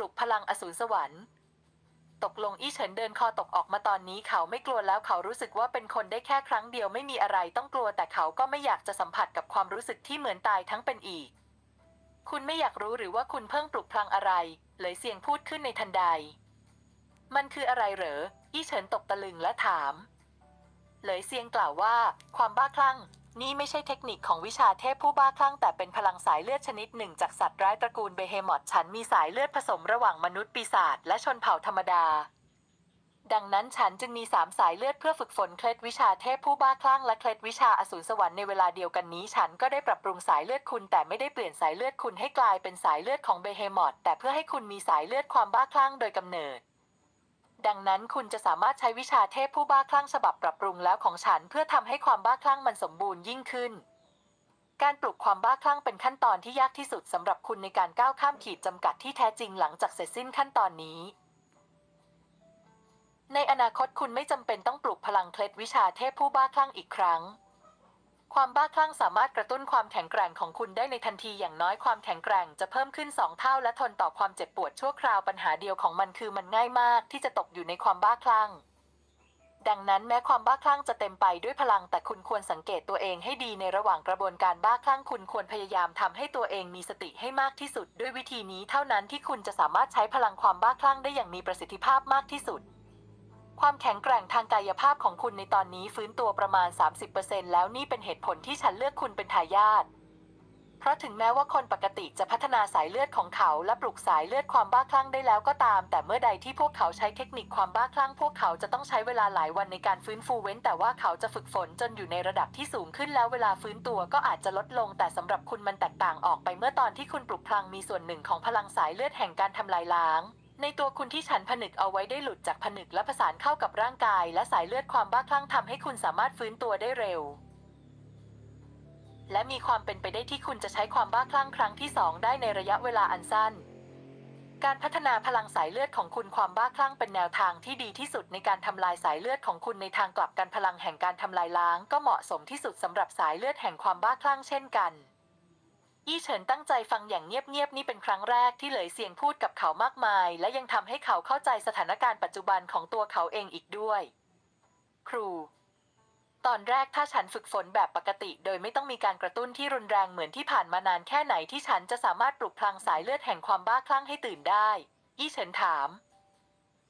ปลุกพลังอสูรสวรรค์ ตกลงอี้เฉินเดินคอตกออกมาตอนนี้เขาไม่กลัวแล้วเขารู้สึกว่าเป็นคนได้แค่ครั้งเดียวไม่มีอะไรต้องกลัวแต่เขาก็ไม่อยากจะสัมผัสกับความรู้สึกที่เหมือนตายทั้งเป็นอีก คุณไม่อยากรู้หรือว่าคุณเพิ่งปลุกพลังอะไร เลยเสียงพูดขึ้นในทันใด มันคืออะไรเหรออี้เฉินตกตะลึงและถาม เลยเซียงกล่าวว่า ความบ้าคลั่ง นี่ไม่ใช่เทคนิคของวิชาเทพผู้บ้าคลั่งแต่เป็นพลังสายเลือดชนิดหนึ่งจากสัตว์ร้ายตระกูลเบเฮมอธฉันมีสายเลือดผสมระหว่างมนุษย์ปีศาจและชนเผ่าธรรมดา ดังนั้นฉันจึงมีสามสายเลือดเพื่อฝึกฝนเคล็ดวิชาเทพผู้บ้าคลั่งและเคล็ดวิชาอสูรสวรรค์ในเวลาเดียวกันนี้ฉันก็ได้ปรับปรุงสายเลือดคุณ แต่ไม่ได้เปลี่ยนสายเลือดคุณให้กลายเป็นสายเลือดของเบเฮมอธแต่เพื่อให้คุณมีสายเลือดความบ้าคลั่งโดยกำเนิด ดังนั้นคุณจะสามารถใช้วิชาเทพผู้บ้าคลั่งฉบับปรับปรุงแล้วของฉันเพื่อทำให้ความบ้าคลั่งมันสมบูรณ์ยิ่งขึ้น การปลุกความบ้าคลั่งเป็นขั้นตอนที่ยากที่สุดสำหรับคุณในการก้าวข้ามขีดจำกัดที่แท้จริงหลังจากเสร็จสิ้นขั้นตอนนี้ ในอนาคตคุณไม่จำเป็นต้องปลุกพลังเคล็ดวิชาเทพผู้บ้าคลั่งอีกครั้ง ความบ้าคลั่งสามารถกระตุ้นความแข็งแกร่งของคุณได้ในทันทีอย่างน้อยความแข็งแกร่งจะเพิ่มขึ้น 2 เท่าและทนต่อความเจ็บปวดชั่วคราวปัญหาเดียวของมันคือมันง่ายมากที่จะตกอยู่ในความบ้าคลั่ง ดังนั้นแม้ความบ้าคลั่งจะเต็มไปด้วยพลังแต่คุณควรสังเกตตัวเองให้ดีในระหว่างกระบวนการบ้าคลั่งคุณควรพยายามทำให้ตัวเองมีสติให้มากที่สุด ด้วยวิธีนี้เท่านั้นที่คุณจะสามารถใช้พลังความบ้าคลั่งได้อย่างมีประสิทธิภาพมากที่สุด ความแข็งแกร่งทางกายภาพของคุณในตอนนี้ฟื้นตัวประมาณ 30%แล้วนี่เป็นเหตุผลที่ฉันเลือกคุณเป็นทายาทเพราะถึงแม้ว่าคนปกติจะพัฒนาสายเลือดของเขาและปลุกสายเลือดความบ้าคลั่งได้แล้วก็ตาม แต่เมื่อใดที่พวกเขาใช้เทคนิคความบ้าคลั่ง พวกเขาจะต้องใช้เวลาหลายวันในการฟื้นฟูเว้น แต่ว่าเขาจะฝึกฝนจนอยู่ในระดับที่สูงขึ้นแล้วเวลาฟื้นตัวก็อาจจะลดลง แต่สำหรับคุณมันแตกต่างออกไปเมื่อตอนที่คุณปลุกพลังมีส่วนหนึ่งของพลังสายเลือดแห่งการทำลายล้าง ในตัวคุณที่ฉันผนึกเอาไว้ได้หลุดจากผนึกและผสานเข้ากับร่างกาย และสายเลือดความบ้าคลั่งทำให้คุณสามารถฟื้นตัวได้เร็ว และมีความเป็นไปได้ที่คุณจะใช้ความบ้าคลั่งครั้งที่สองได้ในระยะเวลาอันสั้น การพัฒนาพลังสายเลือดของคุณความบ้าคลั่งเป็นแนวทางที่ดีที่สุดในการทำลายสายเลือดของคุณในทางกลับกันพลังแห่งการทำลายล้าง ก็เหมาะสมที่สุดสำหรับสายเลือดแห่งความบ้าคลั่งเช่นกัน อี้เฉินตั้งใจฟังอย่างเงียบๆนี่เป็นครั้งแรกที่เหลยเสียงพูดกับเขามากมาย และยังทำให้เขาเข้าใจสถานการณ์ปัจจุบันของตัวเขาเองอีกด้วย ครู ตอนแรกถ้าฉันฝึกฝนแบบปกติ โดยไม่ต้องมีการกระตุ้นที่รุนแรงเหมือนที่ผ่านมานานแค่ไหนที่ฉันจะสามารถปลุกพลังสายเลือดแห่งความบ้าคลั่งให้ตื่นได้ อี้เฉินถาม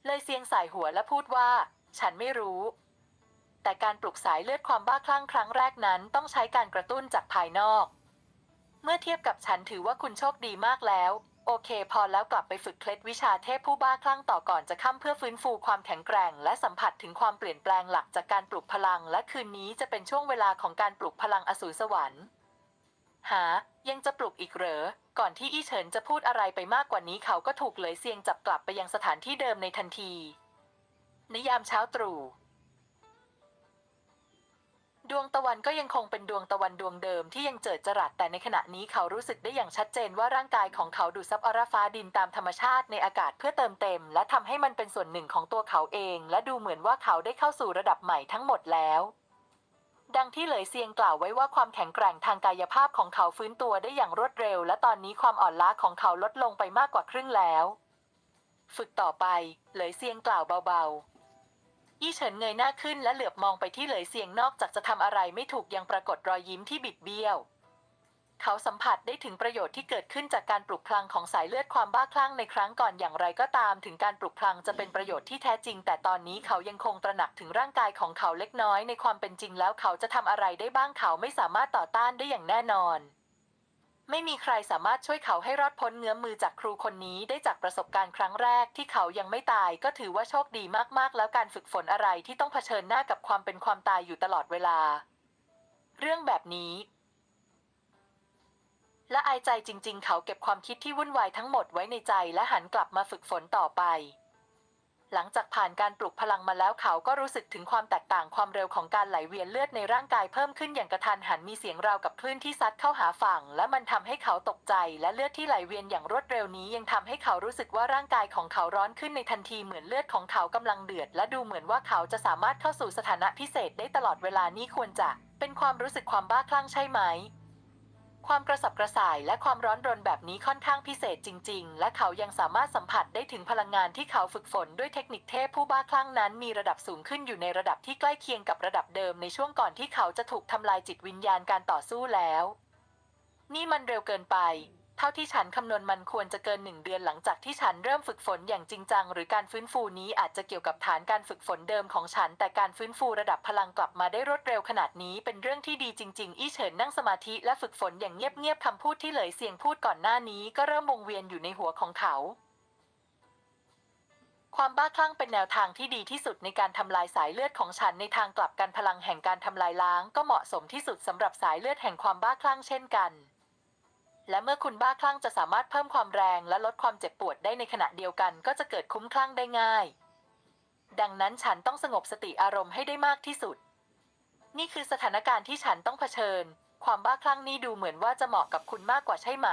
เลยเสียงสายหัวและพูดว่า ฉันไม่รู้ แต่การปลุกสายเลือดความบ้าคลั่งครั้งแรกนั้น ต้องใช้การกระตุ้นจากภายนอก เมื่อเทียบกับฉันถือว่าคุณโชคดีมากแล้ว โอเค พอแล้วกลับไปฝึกเคล็ดวิชาเทพผู้บ้าคลั่งต่อก่อนจะค่ำเพื่อฟื้นฟูความแข็งแกร่ง และสัมผัสถึงความเปลี่ยนแปลงหลักจากการปลุกพลัง และคืนนี้จะเป็นช่วงเวลาของการปลุกพลังอสูรสวรรค์หา ยังจะปลุกอีกเหรอ ก่อนที่อี้เฉินจะพูดอะไรไปมากกว่านี้เขาก็ถูกเลยเซียงจับกลับไปยังสถานที่เดิมในทันทีในยามเช้าตรู่ ดวงตะวันก็ยังคงเป็นดวงตะวันดวงเดิมที่ยังเจิดจรัสแต่ในขณะนี้เขารู้สึกได้อย่างชัดเจนว่าร่างกายของเขาดูดซับอราฟ้าดินตามธรรมชาติในอากาศเพื่อเติมเต็ม และทำให้มันเป็นส่วนหนึ่งของตัวเขาเอง และดูเหมือนว่าเขาได้เข้าสู่ระดับใหม่ทั้งหมดแล้ว ดังที่เหลยเซียงกล่าวไว้ว่าความแข็งแกร่งทางกายภาพของเขาฟื้นตัวได้อย่างรวดเร็ว และตอนนี้ความอ่อนล้าของเขาลดลงไปมากกว่าครึ่งแล้ว ฝึกต่อไป เหลยเซียงกล่าวเบาๆ อี้เฉินเงยหน้าขึ้นและเหลือบมองไปที่เหลยเสียงนอกจากจะทำอะไรไม่ถูกยังปรากฏรอยยิ้มที่บิดเบี้ยว เขาสัมผัสได้ถึงประโยชน์ที่เกิดขึ้นจากการปลุกพลังของสายเลือดความบ้าคลั่งในครั้งก่อนอย่างไรก็ตาม ถึงการปลุกพลังจะเป็นประโยชน์ที่แท้จริง แต่ตอนนี้เขายังคงตระหนักถึงร่างกายของเขาเล็กน้อยในความเป็นจริงแล้วเขาจะทำอะไรได้บ้างเขาไม่สามารถต่อต้านได้อย่างแน่นอน ไม่มีใครสามารถช่วยเขาให้รอดพ้นเงื้อมมือจากครูคนนี้ได้จากประสบการณ์ครั้งแรกที่เขายังไม่ตายก็ถือว่าโชคดีมากๆ แล้วการฝึกฝนอะไรที่ต้องเผชิญหน้ากับความเป็นความตายอยู่ตลอดเวลา เรื่องแบบนี้และอายใจจริง ๆ เขาเก็บความคิดที่วุ่นวายทั้งหมดไว้ในใจและหันกลับมาฝึกฝนต่อไป หลังจากผ่านการปลุกพลังมาแล้วเขาก็รู้สึกถึงความแตกต่างความเร็วของการไหลเวียนเลือดในร่างกายเพิ่มขึ้นอย่างกระทันหันมีเสียงราวกับคลื่นที่ซัดเข้าหาฝั่ง และมันทำให้เขาตกใจ และเลือดที่ไหลเวียนอย่างรวดเร็วนี้ยังทำให้เขารู้สึกว่าร่างกายของเขาร้อนขึ้นในทันทีเหมือนเลือดของเขากำลังเดือด และดูเหมือนว่าเขาจะสามารถเข้าสู่สถานะพิเศษได้ตลอดเวลานี้ควรจะ เป็นความรู้สึกความบ้าคลั่งใช่ไหม ความกระสับกระส่ายและความร้อนรนแบบนี้ค่อนข้างพิเศษจริง ๆ และเขายังสามารถสัมผัสได้ถึงพลังงานที่เขาฝึกฝนด้วยเทคนิคเทพผู้บ้าคลั่งนั้นมีระดับสูงขึ้นอยู่ในระดับที่ใกล้เคียงกับระดับเดิมในช่วงก่อนที่เขาจะถูกทำลายจิตวิญญาณการต่อสู้แล้ว นี่มันเร็วเกินไป เท่าที่ฉันคำนวณมันควรจะเกินหนึ่งเดือนหลังจากที่ฉันเริ่มฝึกฝนอย่างจริงจัง หรือการฟื้นฟูนี้อาจจะเกี่ยวกับฐานการฝึกฝนเดิมของฉัน แต่การฟื้นฟูระดับพลังกลับมาได้รวดเร็วขนาดนี้เป็นเรื่องที่ดีจริง ๆ อี้เฉินนั่งสมาธิและฝึกฝนอย่างเงียบๆคำพูดที่เหลยเสียงพูดก่อนหน้านี้ก็เริ่มวงเวียนอยู่ในหัวของเขาความบ้าคลั่งเป็นแนวทางที่ดีที่สุดในการทำลายสายเลือดของฉันในทางกลับกันพลังแห่งการทำลายล้าง ก็เหมาะสมที่สุดสำหรับสายเลือดแห่งความบ้าคลั่งเช่นกัน และเมื่อคุณบ้าคลั่งจะสามารถเพิ่มความแรงและลดความเจ็บปวดได้ในขณะเดียวกัน ก็จะเกิดคุ้มคลั่งได้ง่าย ดังนั้นฉันต้องสงบสติอารมณ์ให้ได้มากที่สุด นี่คือสถานการณ์ที่ฉันต้องเผชิญ ความบ้าคลั่งนี้ดูเหมือนว่าจะเหมาะกับคุณมากกว่าใช่ไหม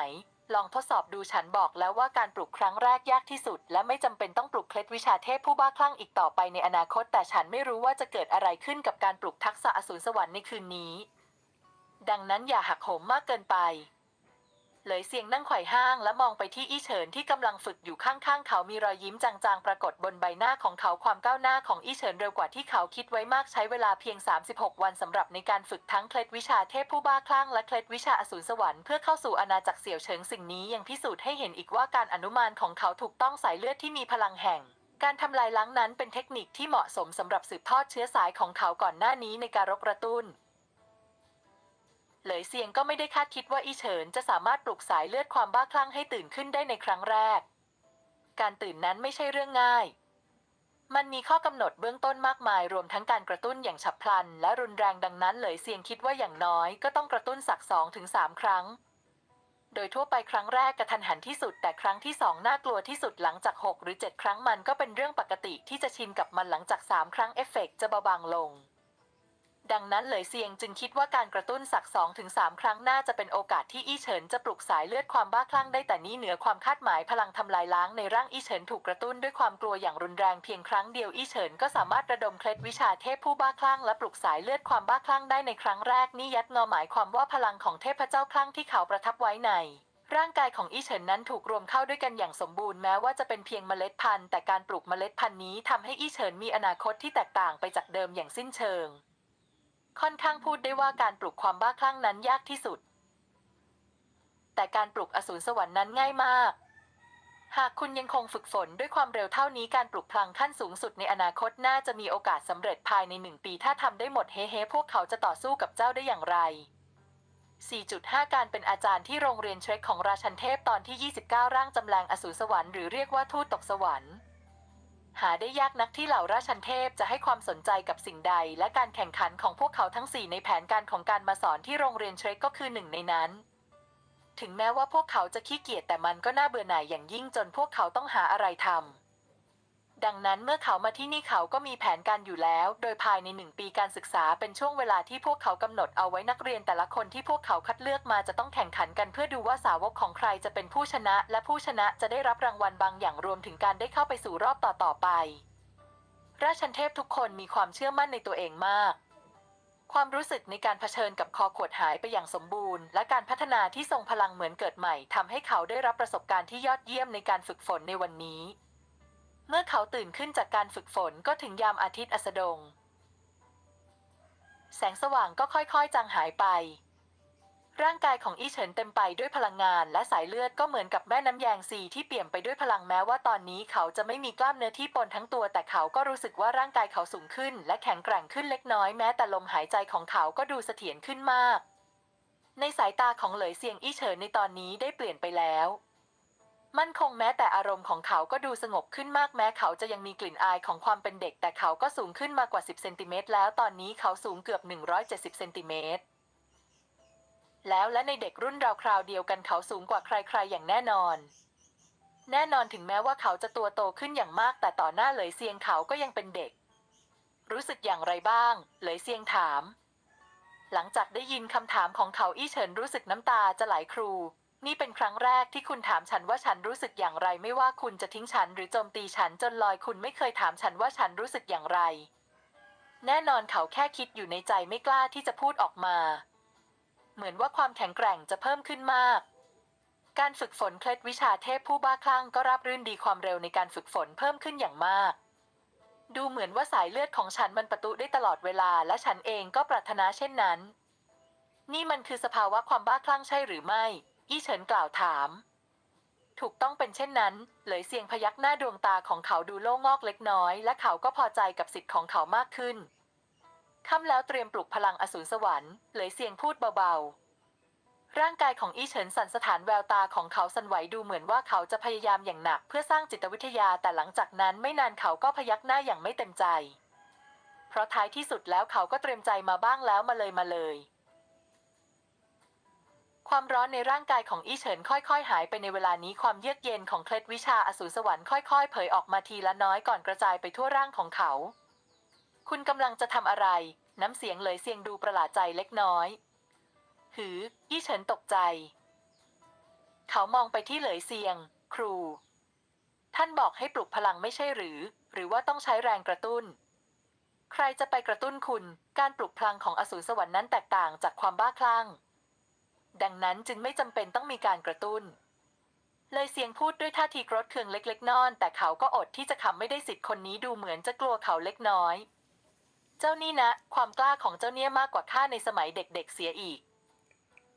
ลองทดสอบดูฉันบอกแล้วว่าการปลุกครั้งแรกยากที่สุด และไม่จำเป็นต้องปลุกเคล็ดวิชาเทพผู้บ้าคลั่งอีกต่อไปในอนาคต แต่ฉันไม่รู้ว่าจะเกิดอะไรขึ้นกับการปลุกทักษะอสูรสวรรค์ในคืนนี้ ดังนั้นอย่าหักโหมมากเกินไป เลยเสียงนั่งไขว่ห้างและมองไปที่อี้เฉินที่กำลังฝึกอยู่ข้างๆ เขามีรอยยิ้มจางๆ ปรากฏบนใบหน้าของเขาความก้าวหน้าของอี้เฉินเร็วกว่าที่เขาคิดไว้มากใช้เวลาเพียง 36 วันสำหรับในการฝึกทั้งเคล็ดวิชาเทพผู้บ้าคลั่งและเคล็ดวิชาอสูรสวรรค์เพื่อเข้าสู่อาณาจักรเสี่ยวเฉิงสิ่งนี้ยังพิสูจน์ให้เห็นอีกว่าการอนุมานของเขาถูกต้องสายเลือดที่มีพลังแห่งการทำลายล้างนั้นเป็นเทคนิคที่เหมาะสมสำหรับสืบทอดเชื้อสายของเขาก่อนหน้านี้ในการรบกระตุ้น เหลยเซียงก็ไม่ได้คาดคิดว่าอีเฉินจะสามารถปลุกสายเลือดความบ้าคลั่งให้ตื่นขึ้นได้ในครั้งแรก การตื่นนั้นไม่ใช่เรื่องง่าย มันมีข้อกำหนดเบื้องต้นมากมายรวมทั้งการกระตุ้นอย่างฉับพลัน และรุนแรงดังนั้น เหลยเซียงคิดว่าอย่างน้อยก็ต้องกระตุ้นสักสองถึงสามครั้ง โดยทั่วไปครั้งแรกกระทันหันที่สุด แต่ครั้งที่สองน่ากลัวที่สุดหลังจาก 6 หรือ 7 ครั้งมันก็เป็นเรื่องปกติที่จะชินกับมันหลังจาก 3 ครั้งเอฟเฟกต์จะเบาบางลง ดังนั้นเหลยเซียงจึงคิดว่าการกระตุ้นสัก2ถึง3ครั้งน่าจะเป็นโอกาสที่อี้เฉินจะปลุกสายเลือดความบ้าคลั่งได้แต่นี้เหนือความคาดหมายพลังทำลายล้างในร่างอี้เฉินถูกกระตุ้นด้วยความกลัวอย่างรุนแรงเพียงครั้งเดียวอี้เฉินก็สามารถระดมเคล็ดวิชาเทพผู้บ้าคลั่งและปลุกสายเลือดความบ้าคลั่งได้ในครั้งแรกนี่ยัดงอหมายความว่าพลังของเทพเจ้าคลั่งที่เขาประทับไว้ในร่างกายของอี้เฉินนั้นถูกรวมเข้าด้วยกันอย่างสมบูรณ์แม้ว่าจะเป็นเพียงเมล็ดพันธุ์แต่การปลูกเมล็ดพันธุ์นี้ทำให้อี้เฉินมีอนาคตที่แตกต่างไปจากเดิมอย่างสิ้นเชิง ค่อนข้างพูดได้ว่าการปลุกความบ้าคลั่งนั้นยากที่สุด แต่การปลุกอสูรสวรรค์นั้นง่ายมาก หากคุณยังคงฝึกฝนด้วยความเร็วเท่านี้การปลุกพลังขั้นสูงสุดในอนาคตน่าจะมีโอกาสสำเร็จภายในหนึ่งปีถ้าทำได้หมดเฮ้เฮพวกเขาจะต่อสู้กับเจ้าได้อย่างไร 4.5 การเป็นอาจารย์ที่โรงเรียนเทรคของราชันเทพตอนที่ 29 ร่างจำแรงอสูรสวรรค์หรือเรียกว่าทูตตกสวรรค์ หาได้ยากนักที่เหล่าราชันเทพจะให้ความสนใจกับสิ่งใด และการแข่งขันของพวกเขาทั้ง 4 ในแผนการของการมาสอนที่โรงเรียนเทรคก็คือหนึ่งในนั้น ถึงแม้ว่าพวกเขาจะขี้เกียจแต่มันก็น่าเบื่อหน่ายอย่างยิ่งจนพวกเขาต้องหาอะไรทำ ดังนั้นเมื่อเขามาที่นี่เขาก็มีแผนการอยู่แล้ว โดยภายในหนึ่งปีการศึกษาเป็นช่วงเวลาที่พวกเขากำหนดเอาไว้นักเรียนแต่ละคนที่พวกเขาคัดเลือกมาจะต้องแข่งขันกันเพื่อดูว่าสาวกของใครจะเป็นผู้ชนะ และผู้ชนะจะได้รับรางวัลบางอย่างรวมถึงการได้เข้าไปสู่รอบต่อๆไป ราชันเทพทุกคนมีความเชื่อมั่นในตัวเองมาก ความรู้สึกในการเผชิญกับคอขวดหายไปอย่างสมบูรณ์ และการพัฒนาที่ทรงพลังเหมือนเกิดใหม่ทำให้เขาได้รับประสบการณ์ที่ยอดเยี่ยมในการฝึกฝนในวันนี้ เมื่อเขาตื่นขึ้นจากการฝึกฝนก็ถึงยามอาทิตย์อัสดง แสงสว่างก็ค่อยๆ จางหายไป ร่างกายของอี้เฉินเต็มไปด้วยพลังงานและสายเลือดก็เหมือนกับแม่น้ำแยงซีที่เปี่ยมไปด้วยพลังแม้ว่าตอนนี้เขาจะไม่มีกล้ามเนื้อที่ปนทั้งตัว แต่เขาก็รู้สึกว่าร่างกายเขาสูงขึ้น และแข็งแกร่งขึ้นเล็กน้อยแม้แต่ลมหายใจของเขาก็ดูเสถียรขึ้นมาก ในสายตาของเหลยเซียงอี้เฉินในตอนนี้ได้เปลี่ยนไปแล้ว มั่นคงแม้แต่อารมณ์ของเขาก็ดูสงบขึ้นมากแม้เขาจะยังมีกลิ่นอายของความเป็นเด็ก แต่เขาก็สูงขึ้นมากว่า 10 เซนติเมตรแล้วตอนนี้เขาสูงเกือบ 170 เซนติเมตรแล้วและในเด็กรุ่นราวคราวเดียวกันเขาสูงกว่าใครๆ อย่างแน่นอน แน่นอนถึงแม้ว่าเขาจะตัวโตขึ้นอย่างมาก แต่ต่อหน้าเหลยเซียงเขาก็ยังเป็นเด็ก รู้สึกอย่างไรบ้าง เหลยเซียงถาม หลังจากได้ยินคำถามของเขาอี้เฉินรู้สึกน้ำตาจะไหลครู นี่เป็นครั้งแรกที่คุณถามฉันว่าฉันรู้สึกอย่างไร ไม่ว่าคุณจะทิ้งฉันหรือโจมตีฉันจนลอยคุณไม่เคยถามฉันว่าฉันรู้สึกอย่างไร แน่นอนเขาแค่คิดอยู่ในใจไม่กล้าที่จะพูดออกมา เหมือนว่าความแข็งแกร่งจะเพิ่มขึ้นมาก การฝึกฝนเคล็ดวิชาเทพผู้บ้าคลั่งก็ราบรื่นดีความเร็วในการฝึกฝนเพิ่มขึ้นอย่างมากดูเหมือนว่าสายเลือดของฉันมันประตุได้ตลอดเวลาและฉันเองก็ปรารถนาเช่นนั้น นี่มันคือสภาวะความบ้าคลั่งใช่หรือไม่ อี้เฉินกล่าวถาม ถูกต้องเป็นเช่นนั้น เหลยเสียงพยักหน้าดวงตาของเขาดูโล่งงอกเล็กน้อย และเขาก็พอใจกับสิทธิ์ของเขามากขึ้นค่ำแล้วเตรียมปลุกพลังอสูรสวรรค์ เหลยเสียงพูดเบาๆ ร่างกายของอี้เฉินสั่นสถานแววตาของเขาสั่นไหวดูเหมือนว่าเขาจะพยายามอย่างหนัก เพื่อสร้างจิตวิทยาแต่หลังจากนั้นไม่นานเขาก็พยักหน้าอย่างไม่เต็มใจ เพราะท้ายที่สุดแล้วเขาก็เตรียมใจมาบ้างแล้วมาเลยมาเลย ความร้อนในร่างกายของอี้เฉินค่อยๆ หายไปในเวลานี้ความเยือกเย็นของเคล็ดวิชาอสูรสวรรค์ค่อยๆ เผยออกมาทีละน้อยก่อนกระจายไปทั่วร่างของเขา คุณกำลังจะทำอะไร น้ำเสียงเลยเสียงดูประหลาดใจเล็กน้อย หือ อี้เฉินตกใจ เขามองไปที่เหลยเซียง ครู ท่านบอกให้ปลุกพลังไม่ใช่หรือ หรือว่าต้องใช้แรงกระตุ้น ใครจะไปกระตุ้นคุณ การปลุกพลังของอสูรสวรรค์นั้นแตกต่างจากความบ้าคลั่ง ดังนั้นจึงไม่จำเป็นต้องมีการกระตุ้น เลยเสียงพูดด้วยท่าทีกรธเคืองเล็ก ๆน้อน แต่เขาก็อดที่จะขำไม่ได้สิทธิ์คนนี้ดูเหมือนจะกลัวเขาเล็กน้อย เจ้านี่นะ ความกล้าของเจ้าเนี่ยมากกว่าข้าในสมัยเด็กๆเสียอีก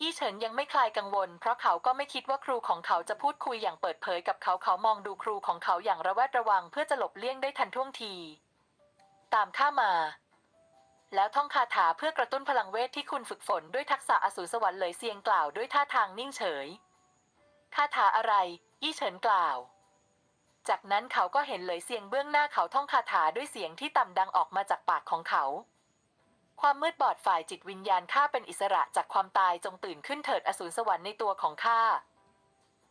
อี้เฉินยังไม่คลายกังวล เพราะเขาก็ไม่คิดว่าครูของเขาจะพูดคุยอย่างเปิดเผยกับเขาเขามองดูครูของเขาอย่างระแวดระวังเพื่อจะหลบเลี่ยงได้ทันท่วงที ตามข้ามา แล้วท่องคาถาเพื่อกระตุ้นพลังเวทที่คุณฝึกฝนด้วยทักษะอสูรสวรรค์เลยเซียงกล่าวด้วยท่าทางนิ่งเฉย คาถาอะไรอี้เฉินกล่าว จากนั้นเขาก็เห็นเลยเซียงเบื้องหน้าเขาท่องคาถาด้วยเสียงที่ต่ำดังออกมาจากปากของเขา ความมืดบอดฝ่ายจิตวิญญาณข้าเป็นอิสระจากความตายจงตื่นขึ้นเถิดอสูรสวรรค์ในตัวของข้า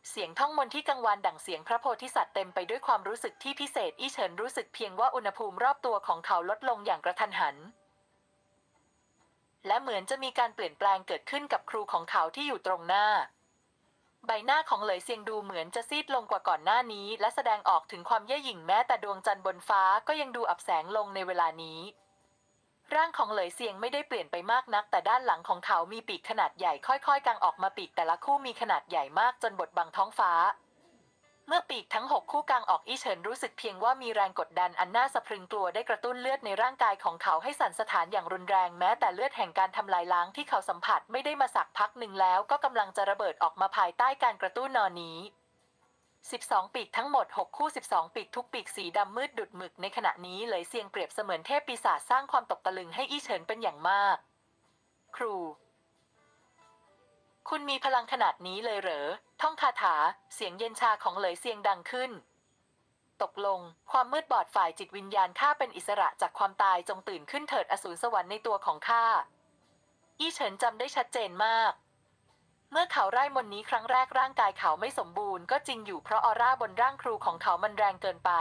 เสียงท่องมนต์ที่กังวานดั่งเสียงพระโพธิสัตว์เต็มไปด้วยความรู้สึกที่พิเศษ อี้เฉินรู้สึกเพียงว่าอุณหภูมิรอบตัวของเขาลดลงอย่างกระทันหัน และเหมือนจะมีการเปลี่ยนแปลงเกิดขึ้นกับครูของเขาที่อยู่ตรงหน้า ใบหน้าของเหลยเซียงดูเหมือนจะซีดลงกว่าก่อนหน้านี้ และแสดงออกถึงความเย่อหยิ่งแม้แต่ดวงจันทร์บนฟ้าก็ยังดูอับแสงลงในเวลานี้ ร่างของเหลยเซียงไม่ได้เปลี่ยนไปมากนัก แต่ด้านหลังของเขามีปีกขนาดใหญ่ค่อยๆกางออกมาปีกแต่ละคู่มีขนาดใหญ่มากจนบดบังท้องฟ้า เมื่อปีกทั้งหกคู่กลางออกอี้เฉินรู้สึกเพียงว่ามีแรงกดดันอันน่าสะพรึงกลัวได้กระตุ้นเลือดในร่างกายของเขาให้สั่นสะท้านอย่างรุนแรงแม้แต่เลือดแห่งการทำลายล้างที่เขาสัมผัสไม่ได้มาสักพักหนึ่งแล้วก็กำลังจะระเบิดออกมาภายใต้การกระตุ้นนอนนี้ 12 ปีกทั้งหมด 6 คู่ 12 ปีกทุกปีกสีดำมืดดุดหมึกในขณะนี้เลยเสียงเปรียบเสมือนเทพปีศาจสร้างความตกตะลึงให้อี้เฉินเป็นอย่างมาก ครู คุณมีพลังขนาดนี้เลยเหรอ ท่องคาถา เสียงเย็นชาของเหลยเสียงดังขึ้น ตกลง ความมืดบอดฝ่ายจิตวิญญาณข้าเป็นอิสระจากความตายจงตื่นขึ้นเถิดอสูรสวรรค์ในตัวของข้า อี้เฉินจำได้ชัดเจนมาก เมื่อเขาไร้มนนี้ครั้งแรกร่างกายเขาไม่สมบูรณ์ก็จริงอยู่เพราะออร่าบนร่างครูของเขามันแรงเกินไป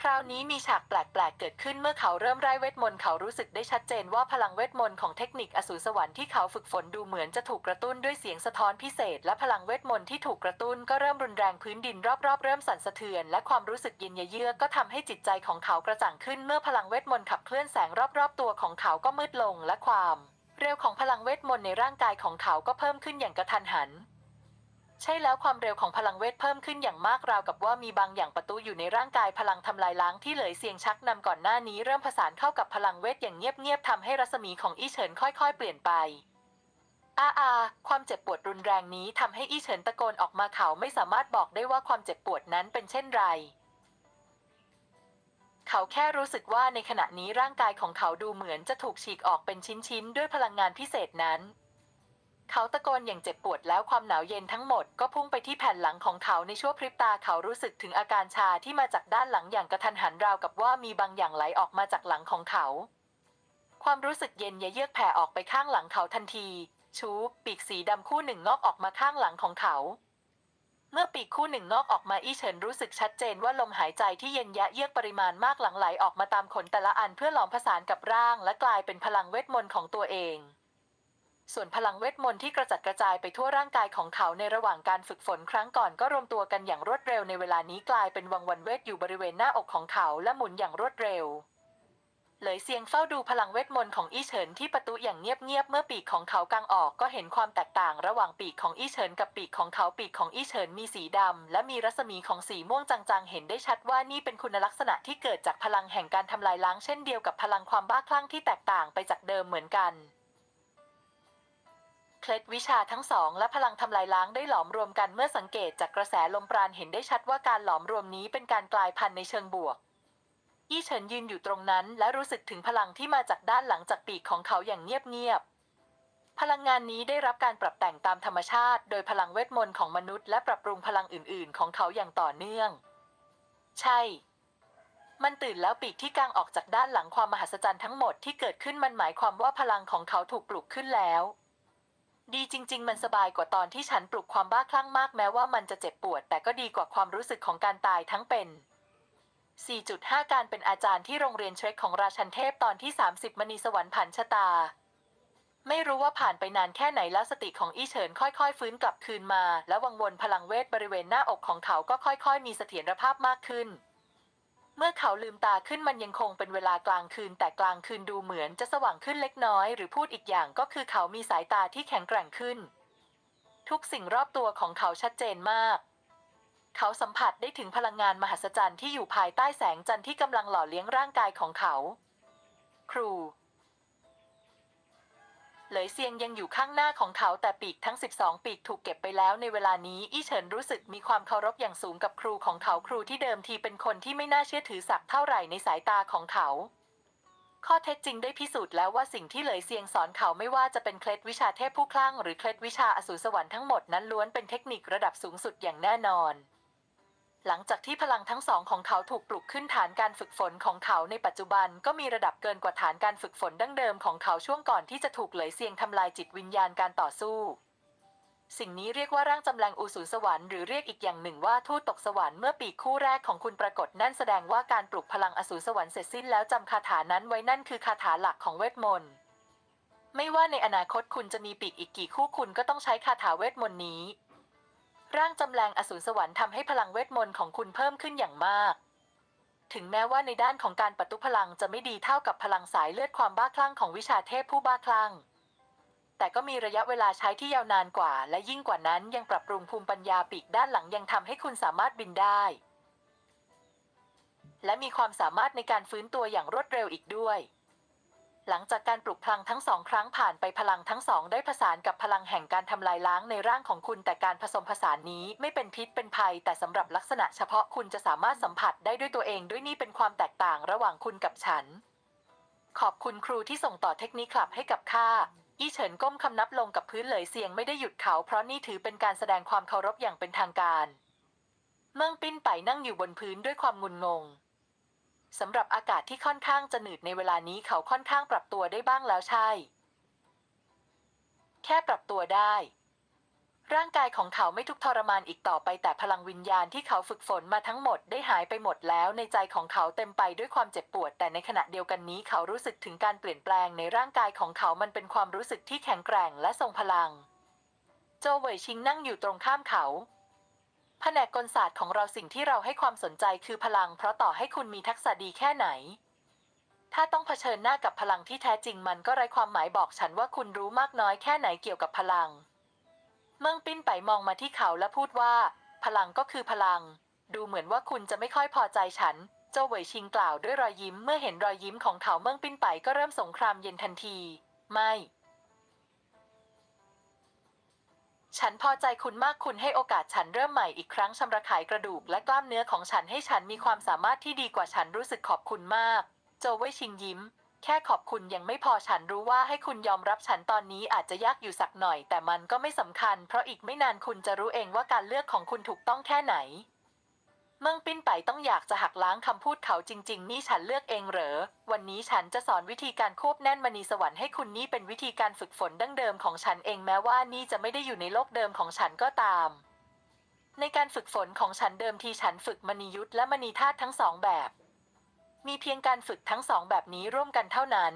คราวนี้มีฉากแปลกๆ เกิดขึ้นเมื่อเขาเริ่มไร้เวทมนต์เขารู้สึกได้ชัดเจนว่าพลังเวทมนต์ของเทคนิคอสูรสวรรค์ที่เขาฝึกฝนดูเหมือนจะถูกกระตุ้นด้วยเสียงสะท้อนพิเศษ และพลังเวทมนต์ที่ถูกกระตุ้นก็เริ่มรุนแรงพื้นดินรอบๆ เริ่มสั่นสะเทือน และความรู้สึกเย็นเยือกก็ทำให้จิตใจของเขากระจ่างขึ้นเมื่อพลังเวทมนต์ขับเคลื่อนแสงรอบๆ ตัวของเขาก็มืดลงและความ เร็วของพลังเวทมนต์ในร่างกายของเขาก็เพิ่มขึ้นอย่างกระทันหัน ใช่แล้วความเร็วของพลังเวทเพิ่มขึ้นอย่างมากราวกับว่ามีบางอย่างประตูอยู่ในร่างกายพลังทำลายล้างที่เหลยเสียงชักนำก่อนหน้านี้เริ่มผสานเข้ากับพลังเวทอย่างเงียบๆทำให้รัศมีของอี้เฉินค่อยๆ เปลี่ยนไปอาอาความเจ็บปวดรุนแรงนี้ทำให้อี้เฉินตะโกนออกมาเขาไม่สามารถบอกได้ว่าความเจ็บปวดนั้นเป็นเช่นไร เขาแค่รู้สึกว่าในขณะนี้ร่างกายของเขาดูเหมือนจะถูกฉีกออกเป็นชิ้นๆด้วยพลังงานพิเศษนั้น เขาตะโกนอย่างเจ็บปวดแล้วความหนาวเย็นทั้งหมดก็พุ่งไปที่แผ่นหลังของเขาในชั่วพริบตาเขารู้สึกถึงอาการชาที่มาจากด้านหลังอย่างกระทันหันราวกับว่ามีบางอย่างไหลออกมาจากหลังของเขา ความรู้สึกเย็นเยือกแผ่ออกไปข้างหลังเขาทันที ชูปีกสีดำคู่หนึ่งงอกออกมาข้างหลังของเขา เมื่อปีกคู่หนึ่งงอกออกมาอี้เฉินรู้สึกชัดเจนว่าลมหายใจที่เย็นยะเยือกปริมาณมากหลังไหลออกมาตามขนแต่ละอันเพื่อหลอมผสานกับร่าง และกลายเป็นพลังเวทมนต์ของตัวเอง ส่วนพลังเวทมนต์ที่กระจัดกระจายไปทั่วร่างกายของเขาในระหว่างการฝึกฝนครั้งก่อนก็รวมตัวกันอย่างรวดเร็วในเวลานี้กลายเป็นวังวนเวทอยู่บริเวณหน้าอกของเขาและหมุนอย่างรวดเร็วเหลยเซียงเฝ้าดูพลังเวทมนต์ของอี้เฉินที่ประตูอย่างเงียบๆเมื่อปีกของเขากางออกก็เห็นความแตกต่างระหว่างปีกของอี้เฉินกับปีกของเขาปีกของอี้เฉินมีสีดำและมีรัศมีของสีม่วงจางๆ เห็นได้ชัดว่านี่เป็นคุณลักษณะที่เกิดจากพลังแห่งการทำลายล้างเช่นเดียวกับพลังความบ้าคลั่งที่แตกต่างไปจากเดิมเหมือนกัน เคล็ดวิชาทั้งสองและพลังทำลายล้างได้หลอมรวมกันเมื่อสังเกตจากกระแสลมปราณเห็นได้ชัดว่าการหลอมรวมนี้เป็นการกลายพันธุ์ในเชิงบวกอี้เฉินยืนอยู่ตรงนั้นและรู้สึกถึงพลังที่มาจากด้านหลังจากปีกของเขาอย่างเงียบๆ พลังงานนี้ได้รับการปรับแต่งตามธรรมชาติ โดยพลังเวทมนต์ของมนุษย์และปรับปรุงพลังอื่น ๆ ของเขาอย่างต่อเนื่อง ใช่ มันตื่นแล้วปีกที่กางออกจากด้านหลังความมหัศจรรย์ทั้งหมดที่เกิดขึ้นมันหมายความว่าพลังของเขาถูกปลุกขึ้นแล้ว ดีจริง ๆ มันสบายกว่าตอนที่ฉันปลุกความบ้าคลั่งมากแม้ว่ามันจะเจ็บปวด แต่ก็ดีกว่าความรู้สึกของการตายทั้งเป็น 4.5 การเป็นอาจารย์ที่โรงเรียนเทรคของราชันเทพตอนที่ 30 มณีสวรรค์ผันชะตา ไม่รู้ว่าผ่านไปนานแค่ไหนแล้วสติของอี้เฉินค่อยๆ ฟื้นกลับคืนมา และวังวนพลังเวทบริเวณหน้าอกของเขาก็ค่อย ๆ มีเสถียรภาพมากขึ้น เมื่อเขาลืมตาขึ้นมันยังคงเป็นเวลากลางคืน แต่กลางคืนดูเหมือนจะสว่างขึ้นเล็กน้อย หรือพูดอีกอย่างก็คือเขามีสายตาที่แข็งแกร่งขึ้น ทุกสิ่งรอบตัวของเขาชัดเจนมาก เขาสัมผัสได้ถึงพลังงานมหัศจรรย์ที่อยู่ภายใต้แสงจันทร์ที่กำลังหล่อเลี้ยงร่างกายของเขา ครู เหลยเซียงยังอยู่ข้างหน้าของเขาแต่ปีกทั้ง 12 ปีกถูกเก็บไปแล้วในเวลานี้อี้เฉินรู้สึกมีความเคารพอย่างสูงกับครูของเขาครูที่เดิมทีเป็นคนที่ไม่น่าเชื่อถือสักเท่าไหร่ในสายตาของเขา ข้อเท็จจริงได้พิสูจน์แล้วว่าสิ่งที่เหลยเซียงสอนเขาไม่ว่าจะเป็นเคล็ดวิชาเทพผู้คลั่งหรือเคล็ดวิชาอสูรสวรรค์ทั้งหมดนั้นล้วนเป็นเทคนิคระดับสูงสุดอย่างแน่นอน หลังจากที่พลังทั้งสองของเขาถูกปลุกขึ้นฐานการฝึกฝนของเขาในปัจจุบันก็มีระดับเกินกว่าฐานการฝึกฝนดั้งเดิมของเขาช่วงก่อนที่จะถูกเหลยเซียงทำลายจิตวิญญาณการต่อสู้ สิ่งนี้เรียกว่าร่างจำแรงอุสูรสวรรค์หรือเรียกอีกอย่างหนึ่งว่าทูตตกสวรรค์เมื่อปีคู่แรกของคุณปรากฏนั่นแสดงว่าการปลุกพลังอสูรสวรรค์เสร็จสิ้นแล้วจำคาถานั้นไว้นั่นคือคาถาหลักของเวทมนต์ไม่ว่าในอนาคตคุณจะมีปีกอีกกี่คู่คุณก็ต้องใช้คาถาเวทมนต์นี้ ร่างจำแรงอสูรสวรรค์ทำให้พลังเวทมนต์ของคุณเพิ่มขึ้นอย่างมาก ถึงแม้ว่าในด้านของการปะทุพลังจะไม่ดีเท่ากับพลังสายเลือดความบ้าคลั่งของวิชาเทพผู้บ้าคลั่ง แต่ก็มีระยะเวลาใช้ที่ยาวนานกว่า และยิ่งกว่านั้นยังปรับปรุงภูมิปัญญาปีกด้านหลังยังทำให้คุณสามารถบินได้ และมีความสามารถในการฟื้นตัวอย่างรวดเร็วอีกด้วย หลังจากการปลุกพลังทั้งสองครั้งผ่านไปพลังทั้งสองได้ผสานกับพลังแห่งการทำลายล้างในร่างของคุณแต่การผสมผสานนี้ไม่เป็นพิษเป็นภัย แต่สำหรับลักษณะเฉพาะคุณจะสามารถสัมผัสได้ด้วยตัวเองด้วยนี่เป็นความแตกต่างระหว่างคุณกับฉัน ขอบคุณครูที่ส่งต่อเทคนิคลับให้กับข้าอี้เฉินก้มคำนับลงกับพื้นเลยเสียงไม่ได้หยุดเขา เพราะนี่ถือเป็นการแสดงความเคารพอย่างเป็นทางการ เมืองปิ้นไปนั่งอยู่บนพื้นด้วยความงุนงง สำหรับอากาศที่ค่อนข้างจะหนืดในเวลานี้เขาค่อนข้างปรับตัวได้บ้างแล้วใช่ แค่ปรับตัวได้ ร่างกายของเขาไม่ทุกทรมานอีกต่อไปแต่พลังวิญญาณที่เขาฝึกฝนมาทั้งหมดได้หายไปหมดแล้วในใจของเขาเต็มไปด้วยความเจ็บปวด แต่ในขณะเดียวกันนี้เขารู้สึกถึงการเปลี่ยนแปลงในร่างกายของเขามันเป็นความรู้สึกที่แข็งแกร่งและทรงพลัง โจวเวยชิงนั่งอยู่ตรงข้ามเขา แผนกกลศาสตร์ของเราสิ่งที่เราให้ความสนใจคือพลัง เพราะต่อให้คุณมีทักษะดีแค่ไหน ถ้าต้องเผชิญหน้ากับพลังที่แท้จริงมันก็ไร้ความหมายบอกฉันว่าคุณรู้มากน้อยแค่ไหนเกี่ยวกับพลัง เมืองปิ้นไปมองมาที่เขาและพูดว่า พลังก็คือพลัง ดูเหมือนว่าคุณจะไม่ค่อยพอใจฉันโจวเหวยชิงกล่าวด้วยรอยยิ้มเมื่อเห็นรอยยิ้มของเขาเมืองปิ้นไปก็เริ่มสงครามเย็นทันที ไม่ ฉันพอใจคุณมากคุณให้โอกาสฉันเริ่มใหม่อีกครั้งชำระขายกระดูกและกล้ามเนื้อของฉันให้ฉันมีความสามารถที่ดีกว่าฉันรู้สึกขอบคุณมาก โจวเว่ยชิงยิ้ม แค่ขอบคุณยังไม่พอฉันรู้ว่าให้คุณยอมรับฉันตอนนี้อาจจะยากอยู่สักหน่อย แต่มันก็ไม่สำคัญ เพราะอีกไม่นานคุณจะรู้เองว่าการเลือกของคุณถูกต้องแค่ไหน มืองปิ้นไปต้องอยากจะหักล้างคำพูดเขาจริง ๆ นี่ฉันเลือกเองเหรอ วันนี้ฉันจะสอนวิธีการควบแน่นมณีสวรรค์ให้คุณนี่เป็นวิธีการฝึกฝนดั้งเดิมของฉันเองแม้ว่านี่จะไม่ได้อยู่ในโลกเดิมของฉันก็ตาม ในการฝึกฝนของฉันเดิมทีฉันฝึกมณียุทธและมณีธาตุทั้งสองแบบ มีเพียงการฝึกทั้งสองแบบนี้ร่วมกันเท่านั้น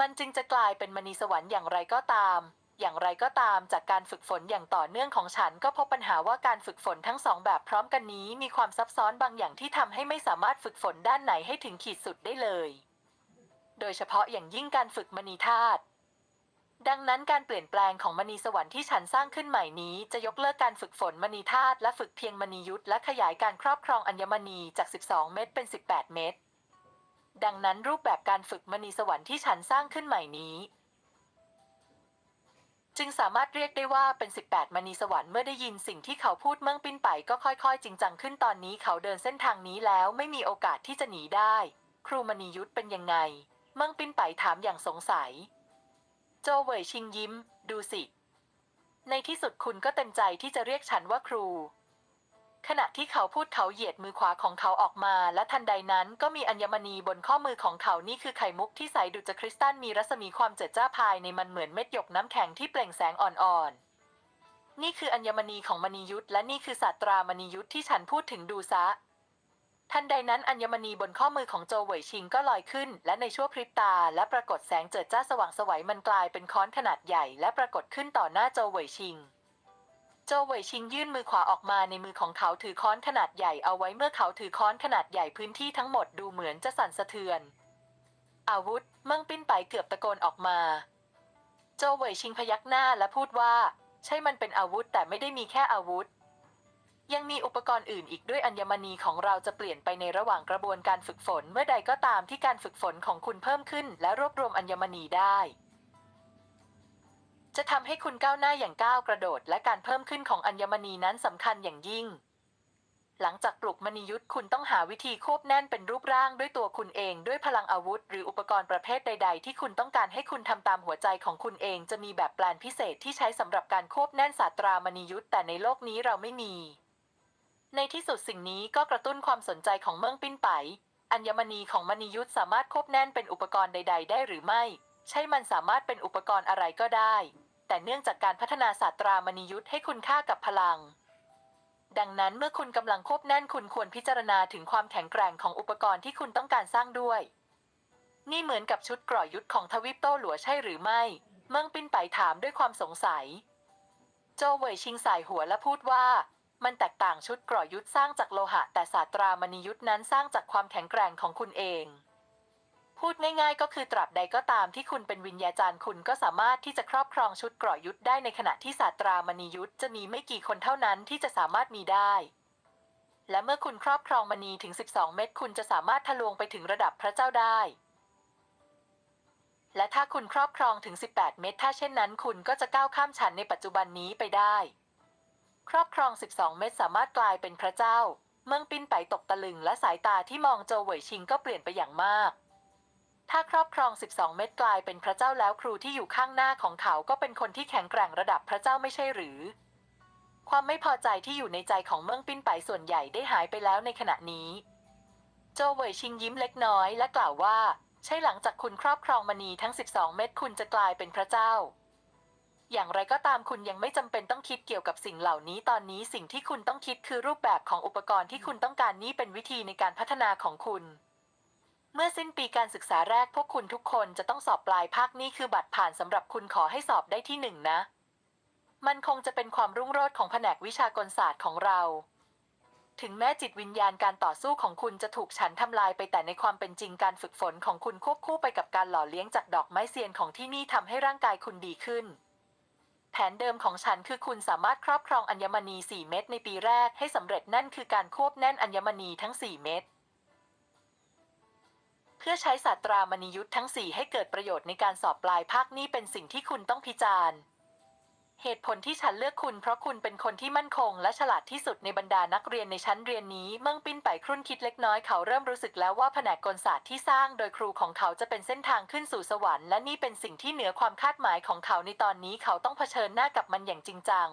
มันจึงจะกลายเป็นมณีสวรรค์อย่างไรก็ตาม อย่างไรก็ตามจากการฝึกฝนอย่างต่อเนื่องของฉันก็พบปัญหาว่าการฝึกฝนทั้งสองแบบพร้อมกันนี้มีความซับซ้อนบางอย่างที่ทำให้ไม่สามารถฝึกฝนด้านไหนให้ถึงขีดสุดได้เลย โดยเฉพาะอย่างยิ่งการฝึกมณีธาตุดังนั้นการเปลี่ยนแปลงของมณีสวรรค์ที่ฉันสร้างขึ้นใหม่นี้ จะยกเลิกการฝึกฝนมณีธาตุและฝึกเพียงมณียุทธและขยายการครอบครองอัญมณีจาก 12 เม็ดเป็น 18 เม็ดดังนั้นรูปแบบการฝึกมณีสวรรค์ที่ฉันสร้างขึ้นใหม่นี้ จึงสามารถเรียกได้ว่าเป็น 18 มณีสวรรค์เมื่อได้ยินสิ่งที่เขาพูดเมื่องปิ้นไปก็ค่อยๆ จริงจังขึ้นตอนนี้เขาเดินเส้นทางนี้แล้วไม่มีโอกาสที่จะหนีได้ ครูมณียุทธเป็นยังไง เมื่องปิ้นไปถามอย่างสงสัย โจเวยชิงยิ้ม ดูสิ ในที่สุดคุณก็เต็มใจที่จะเรียกฉันว่าครู ขณะที่เขาพูดเขาเหยียดมือขวาของเขาออกมา และทันใดนั้นก็มีอัญมณีบนข้อมือของเขานี่คือไข่มุกที่ใสดุจคริสตัลมีรัศมีความเจิดจ้าภายในมันเหมือนเม็ดหยกน้ำแข็งที่เปล่งแสงอ่อนๆ นี่คืออัญมณีของมณียุทธและนี่คือศาสตรามณียุทธที่ฉันพูดถึงดูซะ ทันใดนั้นอัญมณีบนข้อมือของโจเหวยชิงก็ลอยขึ้น และในชั่วพริบตา และปรากฏแสงเจิดจ้าสว่างสวัยมันกลายเป็นค้อนขนาดใหญ่ และปรากฏขึ้นต่อหน้าโจเหวยชิง โจเหวยชิงยื่นมือขวาออกมาในมือของเขาถือค้อนขนาดใหญ่เอาไว้เมื่อเขาถือค้อนขนาดใหญ่พื้นที่ทั้งหมดดูเหมือนจะสั่นสะเทือน อาวุธเมิ่งปิ้นไปเกือบตะโกนออกมา โจเหวยชิงพยักหน้าและพูดว่า ใช่มันเป็นอาวุธแต่ไม่ได้มีแค่อาวุธ ยังมีอุปกรณ์อื่นอีกด้วยอัญมณีของเราจะเปลี่ยนไปในระหว่างกระบวนการฝึกฝนเมื่อใดก็ตามที่การฝึกฝนของคุณเพิ่มขึ้น และรวบรวมอัญมณีได้ จะทำให้คุณก้าวหน้าอย่างก้าวกระโดด และการเพิ่มขึ้นของอัญมณีนั้นสำคัญอย่างยิ่ง หลังจากปลุกมณียุทธ์คุณต้องหาวิธีควบแน่นเป็นรูปร่างด้วยตัวคุณเอง ด้วยพลังอาวุธ หรืออุปกรณ์ประเภทใด ๆ ที่คุณต้องการให้คุณทำตามหัวใจของคุณเองจะมีแบบแปลนพิเศษที่ใช้สำหรับการควบแน่นศาสตรามณียุทธ์แต่ในโลกนี้เราไม่มี ในที่สุดสิ่งนี้ก็กระตุ้นความสนใจของเมืองปิ้นไปอัญมณีของมณียุทธ์สามารถควบแน่นเป็นอุปกรณ์ใด ๆ ได้หรือไม่ ใช่มันสามารถเป็นอุปกรณ์อะไรก็ได้ แต่เนื่องจากการพัฒนาศาสตรามณียุทธให้คุณค่ากับพลัง ดังนั้นเมื่อคุณกำลังควบแน่นคุณควรพิจารณาถึงความแข็งแกร่งของอุปกรณ์ที่คุณต้องการสร้างด้วย นี่เหมือนกับชุดเกราะยุทธของทวิปโต้หลัวใช่หรือไม่ เมืองปิ้นไปถามด้วยความสงสัย โจเวยชิงสายหัวและพูดว่ามันแตกต่างชุดเกราะยุทธสร้างจากโลหะ แต่ศาสตรามณียุทธนั้นสร้างจากความแข็งแกร่งของคุณเอง พูดง่ายๆ ก็คือตราบใดก็ตามที่คุณเป็นวิญญาจารย์คุณก็สามารถที่จะครอบครองชุดเกราะยุทธได้ในขณะที่ศาสตรามณียุทธจะมีไม่กี่คนเท่านั้นที่จะสามารถมีได้ และเมื่อคุณครอบครองมณีถึง 12 เม็ดคุณจะสามารถทะลวงไปถึงระดับพระเจ้าได้ และถ้าคุณครอบครองถึง 18 เม็ดถ้าเช่นนั้น คุณก็จะก้าวข้ามชั้นในปัจจุบันนี้ไปได้ ครอบครอง 12 เม็ดสามารถกลายเป็นพระเจ้า เมืองปิ้นไปตกตะลึงและสายตาที่มองโจเหวยชิงก็เปลี่ยนไปอย่างมาก ถ้าครอบครอง 12 เม็ดกลายเป็นพระเจ้าแล้วครูที่อยู่ข้างหน้าของเขาก็เป็นคนที่แข็งแกร่งระดับพระเจ้าไม่ใช่หรือ ความไม่พอใจที่อยู่ในใจของเมืองปิ้นไปส่วนใหญ่ได้หายไปแล้วในขณะนี้ โจเวยชิงยิ้มเล็กน้อยและกล่าวว่า ใช่หลังจากคุณครอบครองมณีทั้ง 12 เม็ดคุณจะกลายเป็นพระเจ้า อย่างไรก็ตามคุณยังไม่จำเป็นต้องคิดเกี่ยวกับสิ่งเหล่านี้ตอนนี้สิ่งที่คุณต้องคิดคือรูปแบบของอุปกรณ์ที่คุณต้องการนี้เป็นวิธีในการพัฒนาของคุณ เมื่อสิ้นปีการศึกษาแรกพวกคุณทุกคนจะต้องสอบปลายภาคนี้คือบัตรผ่านสำหรับคุณขอให้สอบได้ที่หนึ่งนะ มันคงจะเป็นความรุ่งโรจน์ของแผนกวิชากลศาสตร์ของเรา ถึงแม้จิตวิญญาณการต่อสู้ของคุณจะถูกฉันทำลายไปแต่ในความเป็นจริงการฝึกฝนของคุณควบคู่ไปกับการหล่อเลี้ยงจากดอกไม้เซียนของที่นี่ทำให้ร่างกายคุณดีขึ้นแผนเดิมของฉันคือคุณสามารถครอบครองอัญมณี 4 เม็ดในปีแรกให้สำเร็จนั่นคือการควบแน่นอัญมณีทั้ง 4 เม็ด พื่อใช้ศาสตรามณียุทธ์ทั้ง 4 ให้เกิดประโยชน์ในการสอบปลายภาคนี้เป็นสิ่งที่คุณต้องพิจารณ์เหตุผลที่ฉันเลือกคุณเพราะคุณเป็นคนที่มั่นคง และฉลาดที่สุดในบรรดานักเรียนในชั้นเรียนนี้ เมื่อปิ้นไปครุ่นคิดเล็กน้อยเขาเริ่มรู้สึกแล้วว่าแผนกกลศาสตร์ที่สร้างโดยครูของเขาจะเป็นเส้นทางขึ้นสู่สวรรค์และนี่เป็นสิ่งที่เหนือความคาดหมายของเขาในตอนนี้เขาต้องเผชิญหน้ากับมันอย่างจริงจัง